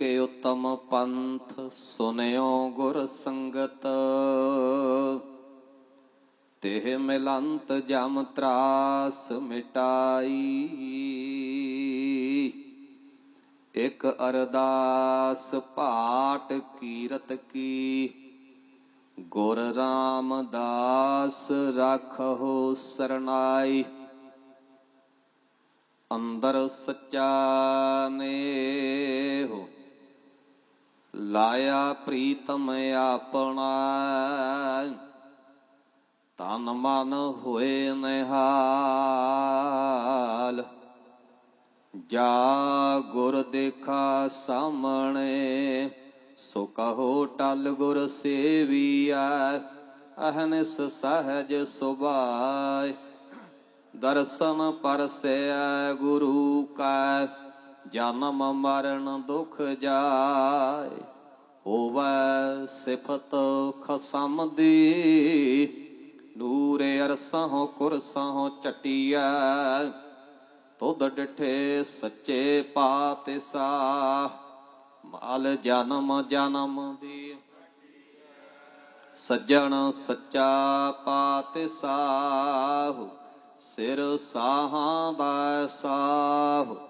ਕੇ ਉਤਮ ਪੰਥ ਸੁਨਿਓ ਗੁਰ ਸੰਗਤ। ਤੇ ਮਿਲੰਤ ਜਮ ਤਰਾਸ ਮਿਟਾਈ। ਇਕ ਅਰਦਾਸ ਪਾਟ ਕੀਰਤ ਕੀ। ਗੁਰ ਰਾਮਦਾਸ ਰਾਖੋ ਸਰਨਾਈ। ਅੰਦਰ ਸੱਚਾ ਨੇਹੁ ਲਾਇਆ ਪ੍ਰੀਤਮ ਆਪਣਾ। ਤਨ ਮਨ ਹੋਏ ਨਿਹਾਲ। ਜਾ ਗੁਰ ਦੇਖਾ ਸਾਹਮਣੇ, ਸੋ ਕਹੋ ਟਲ ਗੁਰ ਸੇਵੀਐ। ਅਹਨਿਸ ਸਹਜ ਸੁਭਾਇ ਦਰਸ਼ਨ ਪਰਸੈ ਗੁਰੂ ਕਾ, ਜਨਮ ਮਰਨ ਦੁਖ ਜਾਏ। ਹੋਵੈ ਸਿਫਤ ਖਸਮ ਦੀ ਨੂਰੇ ਅਰਸਹੁ ਕੁਰਸਹੁ ਚਟਿਐ। ਤੁਧ ਡਿਠੇ ਸੱਚੇ ਪਾਤਿਸਾ, ਮਾਲ ਜਨਮ ਜਨਮ ਦੀ। ਸੱਜਣ ਸੱਚਾ ਪਾਤਿਸਾਹੁ ਸਿਰ ਸਾਹਾਂ ਦਾ ਸਾਹ।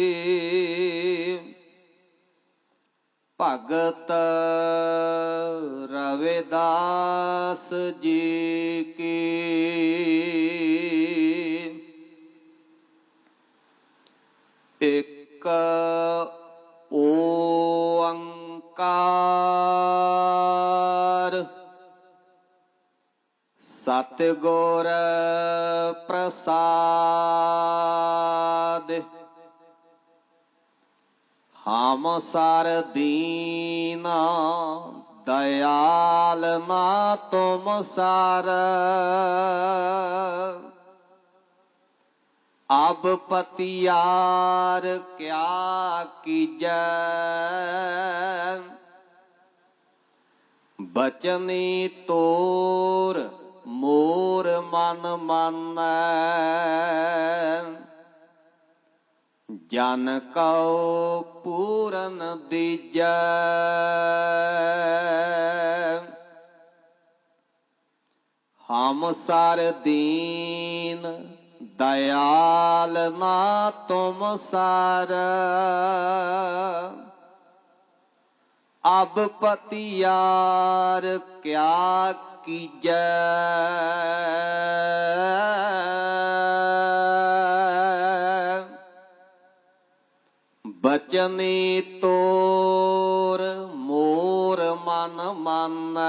ਭਗਤ ਰਵਿਦਾਸ ਜੀ ਕੀ। ਇੱਕ ਓੰਕਾਰ ਸਤਿਗੁਰ ਪ੍ਰਸਾਦ ਹਮ ਸਰ ਦੀਨ, ਦਇਆਲ ਨਾ ਤੁਮ ਸਰ। ਅਬ ਪਤਿਆਰ ਕਿਆ ਕੀਜੈ? ਬਚਨੀ ਤੋਰ ਮੋਰ ਮਨ ਮਾਨੈ। ਜਨ ਕਉ ਪੂਰਨ ਦੀਜੈ ਹਮ ਸਰ ਦੀਨ ਦਇਆਲ ਨਾ ਤੁਮ ਸਰ। ਅਬ ਪਤਿਆਰ ਕਿਆ ਕੀਜੈ। ਬਚਨੀ ਤੋਰ ਮੋਰ ਮਨ ਮਾਨੈ।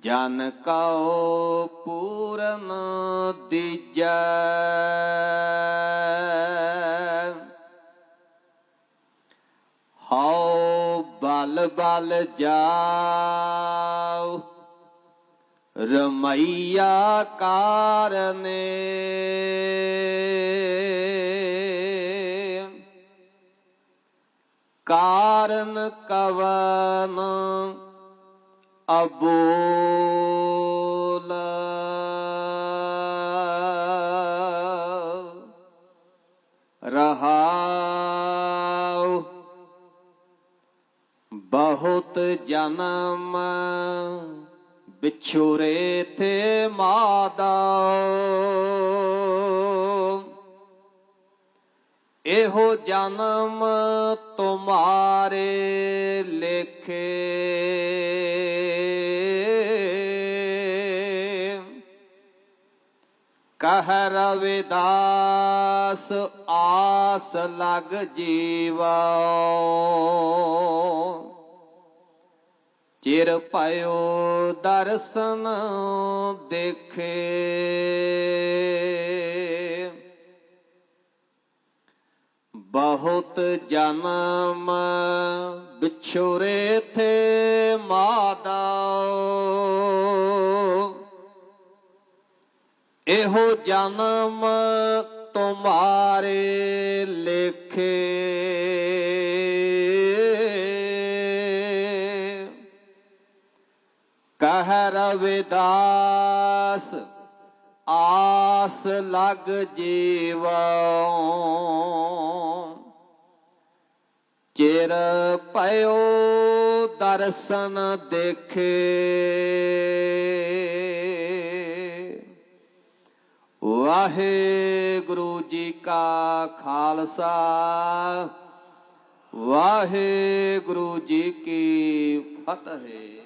ਜਨ ਕਉ ਪੂਰਨ ਦੀਜੈ। ਹਉ ਬਲ ਬਲ ਜਾਉ ਰਮਈਆ ਕਾਰਨੇ ਕਾਰਨ ਕਵਨ ਅਬੋਲ। ਰਹਾਉ ਬਹੁਤ ਜਨਮ ਵਿਛੁਰੇ ਤੇ ਮਾਦਾ। ਇਹੋ ਜਨਮ ਤੁਮਾਰੇ ਲੇਖੇ। ਕਹ ਰਵਿਦਾਸ ਆਸ ਲਗ ਜੀਵਾ। ਚਿਰ ਪਾਇਓ ਦਰਸ਼ਨ ਦੇਖੇ। ਬਹੁਤ ਜਨਮ ਵਿਛੋਰੇ ਥੇ ਮਾਦਾ। ਇਹੋ ਜਨਮ ਤੁਮਾਰੇ ਲੇਖੇ। ਦਾਸ ਆਸ ਲਗ ਜੀਵੋ ਚਿਰ ਪਇਓ ਦਰਸ਼ਨ ਦੇਖੇ। ਵਾਹਿਗੁਰੂ ਜੀ ਕਾ ਖਾਲਸਾ, ਵਾਹਿਗੁਰੂ ਜੀ ਕੀ ਫਤਿਹ।